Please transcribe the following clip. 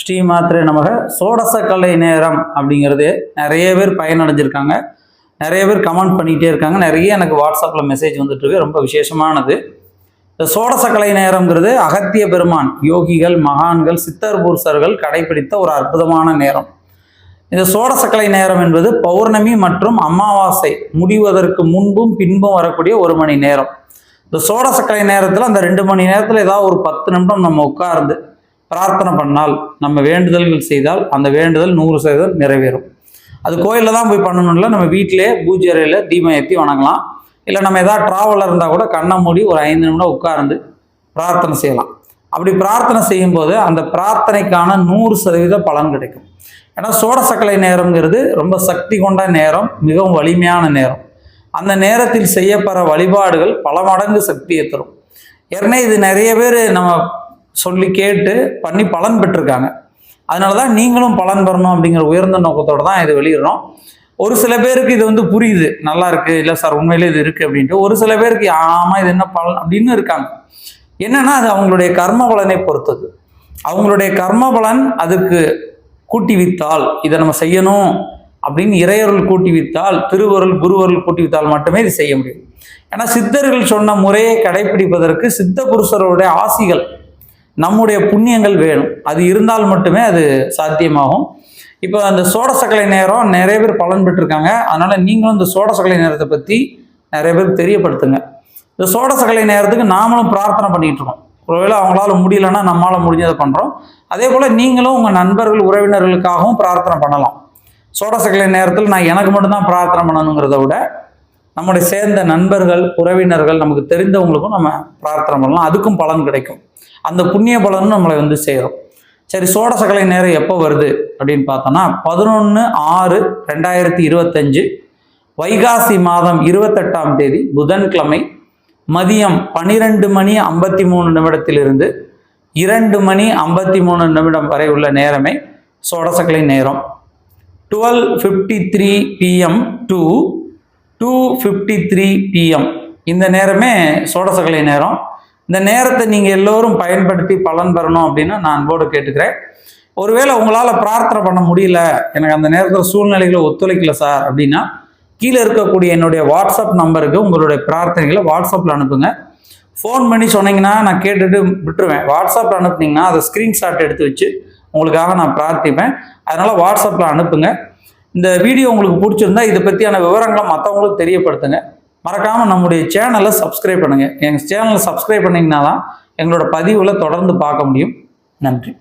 ஸ்ரீ மாத்திரை நமக. சோடசக்கலை நேரம் அப்படிங்கிறது நிறைய பேர் பயனடைஞ்சிருக்காங்க. நிறைய பேர் கமெண்ட் பண்ணிகிட்டே இருக்காங்க. நிறைய எனக்கு வாட்ஸ்அப்பில் மெசேஜ் வந்துட்டுருக்கு ரொம்ப விசேஷமானது. இந்த சோடச கலை நேரம்ங்கிறது அகத்திய பெருமான் யோகிகள் மகான்கள் சித்தர் புருஷர்கள் கடைபிடித்த ஒரு அற்புதமான நேரம். இந்த சோடசக்கலை நேரம் என்பது பௌர்ணமி மற்றும் அமாவாசை முடிவதற்கு முன்பும் பின்பும் வரக்கூடிய ஒரு மணி நேரம். இந்த சோடசக்கலை நேரத்தில் அந்த ரெண்டு மணி நேரத்தில் ஏதாவது ஒரு பத்து நிமிடம் நம்ம உட்கார்ந்து பிரார்த்தனை பண்ணால் நம்ம வேண்டுதல்கள் செய்தால் அந்த வேண்டுதல் நூறு சதவீதம் நிறைவேறும். அது கோயிலில் தான் போய் பண்ணணும்ல நம்ம வீட்டிலே பூஜை அறையில் தீபம் ஏற்றி வணங்கலாம். இல்லை நம்ம ஏதாவது ட்ராவலில் இருந்தால் கூட கண்ணை மூடி ஒரு ஐந்து நிமிடம் உட்கார்ந்து பிரார்த்தனை செய்யலாம். அப்படி பிரார்த்தனை செய்யும்போது அந்த பிரார்த்தனைக்கான நூறு சதவீத பலன் கிடைக்கும். ஏன்னா சோடசக்கலை நேரம்ங்கிறது ரொம்ப சக்தி கொண்ட நேரம் மிகவும் வலிமையான நேரம். அந்த நேரத்தில் செய்யப்படுற வழிபாடுகள் பல மடங்கு சக்தியை தரும். ஏற்கனவே இது நிறைய பேர் நம்ம சொல்லி கேட்டு பண்ணி பலன் பெற்றிருக்காங்க. அதனால தான் நீங்களும் பலன் பெறணும் அப்படிங்கிற உயர்ந்த நோக்கத்தோடு தான் இது வெளியிடுறோம். ஒரு சில பேருக்கு இது வந்து புரியுது நல்லா இருக்கு இல்லை சார் உண்மையிலே இது இருக்கு அப்படின்ட்டு. ஒரு சில பேருக்கு ஆமாம் இது என்ன பலன் அப்படின்னு இருக்காங்க. என்னன்னா அது அவங்களுடைய கர்ம பலனை பொறுத்தது. அவங்களுடைய கர்ம பலன் அதுக்கு கூட்டி வித்தால் இதை நம்ம செய்யணும் அப்படின்னு இறையருள் கூட்டி வித்தால் திருவருள் குருவருள் கூட்டி வித்தால் மட்டுமே இது செய்ய முடியும். ஏன்னா சித்தர்கள் சொன்ன முறையை கடைபிடிப்பதற்கு சித்த புருஷருடைய ஆசிகள் நம்முடைய புண்ணியங்கள் வேணும். அது இருந்தால் மட்டுமே அது சாத்தியமாகும். இப்போ அந்த சோடசக்கலை நேரம் நிறைய பேர் பலன் பெற்றிருக்காங்க. அதனால நீங்களும் இந்த சோடசக்கலை நேரத்தை பற்றி நிறைய பேருக்கு தெரியப்படுத்துங்க. இந்த சோடசக்கலை நேரத்துக்கு நாமளும் பிரார்த்தனை பண்ணிகிட்டு இருக்கோம். ஒருவேளை அவங்களால முடியலன்னா நம்மளால் முடிஞ்சதை பண்ணுறோம் அதே போல் நீங்களும் உங்கள் நண்பர்கள் உறவினர்களுக்காகவும் பிரார்த்தனை பண்ணலாம். சோடசக்கலை நேரத்தில் நான் எனக்கு மட்டும்தான் பிரார்த்தனை பண்ணணுங்கிறத விட நம்முடைய சேர்ந்த நண்பர்கள் உறவினர்கள் நமக்கு தெரிந்தவங்களுக்கும் நம்ம பிரார்த்தனை பண்ணலாம். அதுக்கும் பலன் கிடைக்கும். அந்த புண்ணிய பலனும் நம்மளை வந்து சேரும். சரி சோடசகலை நேரம் எப்போ வருது அப்படின்னு பார்த்தோம்னா பதினொன்று ஆறு ரெண்டாயிரத்தி இருபத்தஞ்சு வைகாசி மாதம் இருபத்தெட்டாம் தேதி புதன்கிழமை மதியம் பனிரெண்டு மணி ஐம்பத்தி மூணு நிமிடத்திலிருந்து இரண்டு மணி ஐம்பத்தி மூணு நிமிடம் வரை உள்ள நேரமே சோடசக்கலை நேரம். Twelve fifty three PM to two fifty three PM இந்த நேரமே சோடசகலை நேரம். இந்த நேரத்தை நீங்கள் எல்லோரும் பயன்படுத்தி பலன் பெறணும் அப்படின்னு நான் அன்போடு கேட்டுக்கிறேன். ஒருவேளை உங்களால் பிரார்த்தனை பண்ண முடியல எனக்கு அந்த நேரத்தில் சூழ்நிலைகளை ஒத்துழைக்கல சார் அப்படின்னா கீழே இருக்கக்கூடிய என்னுடைய வாட்ஸ்அப் நம்பருக்கு உங்களுடைய பிரார்த்தனைகளை வாட்ஸ்அப்பில் அனுப்புங்க. ஃபோன் பண்ணி சொன்னீங்கன்னா நான் கேட்டுட்டு விட்டுருவேன். வாட்ஸ்அப்பில் அனுப்புனீங்கன்னா அதை ஸ்க்ரீன்ஷாட் எடுத்து வச்சு உங்களுக்காக நான் பிரார்த்திப்பேன். அதனால் வாட்ஸ்அப்பில் அனுப்புங்க. இந்த வீடியோ உங்களுக்கு பிடிச்சிருந்தா இதை பற்றியான விவரங்களை மற்றவங்களுக்கு தெரியப்படுத்துங்க. மறக்காமல் நம்முடைய சேனலை சப்ஸ்கிரைப் பண்ணுங்கள் எங்கள் சேனலை சப்ஸ்கிரைப் பண்ணிங்கன்னா தான் எங்களோட பதிவில் தொடர்ந்து பார்க்க முடியும். நன்றி.